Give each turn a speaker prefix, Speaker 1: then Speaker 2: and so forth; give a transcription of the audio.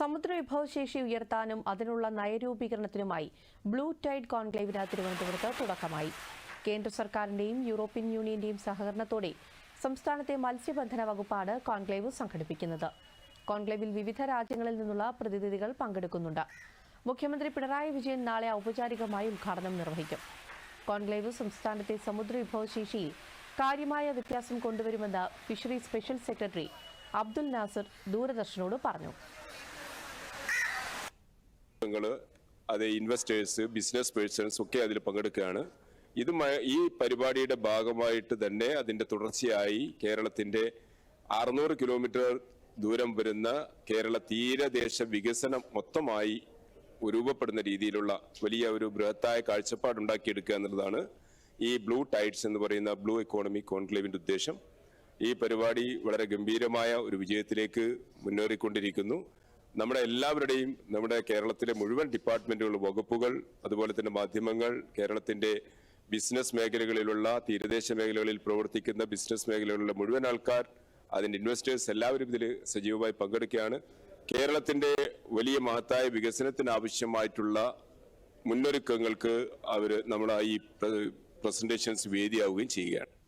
Speaker 1: വിഭവശേഷി ഉയർത്താനും അതിനുള്ള നയരൂപീകരണത്തിനുമായി ബ്ലൂ ടൈഡ് കോൺക്ലേവിന് തിരുവനന്തപുരത്ത് തുടക്കമായി കേന്ദ്ര സർക്കാരിന്റെയും യൂറോപ്യൻ യൂണിയന്റെയും സഹകരണത്തോടെ സംസ്ഥാനത്തെ മത്സ്യബന്ധന വകുപ്പാണ് കോൺക്ലേവ് സംഘടിപ്പിക്കുന്നത് കോൺക്ലേവിൽ വിവിധ രാജ്യങ്ങളിൽ നിന്നുള്ള പ്രതിനിധികൾ പങ്കെടുക്കുന്നുണ്ട് മുഖ്യമന്ത്രി പിണറായി വിജയൻ നാളെ ഔപചാരികമായി ഉദ്ഘാടനം നിർവഹിക്കും കോൺക്ലേവ് സംസ്ഥാനത്തെ സമുദ്ര വിഭവശേഷിയിൽ കാര്യമായ വ്യത്യാസം കൊണ്ടുവരുമെന്ന് fishery special secretary Abdul Nasser ദൂരദർശനോട് പറഞ്ഞു
Speaker 2: സംഘങ്ങൾ അത് ഇൻവെസ്റ്റേഴ്സ് ബിസിനസ് പേഴ്സൺസ് ഒക്കെ അതിൽ പങ്കെടുക്കുകയാണ് ഇത് ഈ പരിപാടിയുടെ ഭാഗമായിട്ട് തന്നെ അതിൻ്റെ തുടർച്ചയായി കേരളത്തിൻ്റെ അറുന്നൂറ് കിലോമീറ്റർ ദൂരം വരുന്ന കേരള തീരദേശ വികസനം മൊത്തമായി രൂപപ്പെടുന്ന രീതിയിലുള്ള വലിയ ഒരു ബൃഹത്തായ കാഴ്ചപ്പാടുണ്ടാക്കിയെടുക്കുക എന്നുള്ളതാണ് ഈ ബ്ലൂ ടൈഡ്സ് എന്ന് പറയുന്ന ബ്ലൂ എക്കോണമി കോൺക്ലേവിൻ്റെ ഉദ്ദേശം ഈ പരിപാടി വളരെ ഗംഭീരമായ ഒരു വിജയത്തിലേക്ക് മുന്നേറിക്കൊണ്ടിരിക്കുന്നു നമ്മുടെ എല്ലാവരുടെയും നമ്മുടെ കേരളത്തിലെ മുഴുവൻ ഡിപ്പാർട്ട്മെന്റുകൾ വകുപ്പുകൾ അതുപോലെ തന്നെ മാധ്യമങ്ങൾ കേരളത്തിന്റെ ബിസിനസ് മേഖലകളിലുള്ള തീരദേശ മേഖലകളിൽ പ്രവർത്തിക്കുന്ന ബിസിനസ് മേഖലകളിലുള്ള മുഴുവൻ ആൾക്കാർ അതിൻ്റെ ഇൻവെസ്റ്റേഴ്സ് എല്ലാവരും ഇതിൽ സജീവമായി പങ്കെടുക്കുകയാണ് കേരളത്തിന്റെ വലിയ മഹത്തായ വികസനത്തിന് ആവശ്യമായിട്ടുള്ള മുന്നൊരുക്കങ്ങൾക്ക് അവർ നമ്മൾ ഈ പ്രസന്റേഷൻസ് വേദിയാവുകയും ചെയ്യുകയാണ്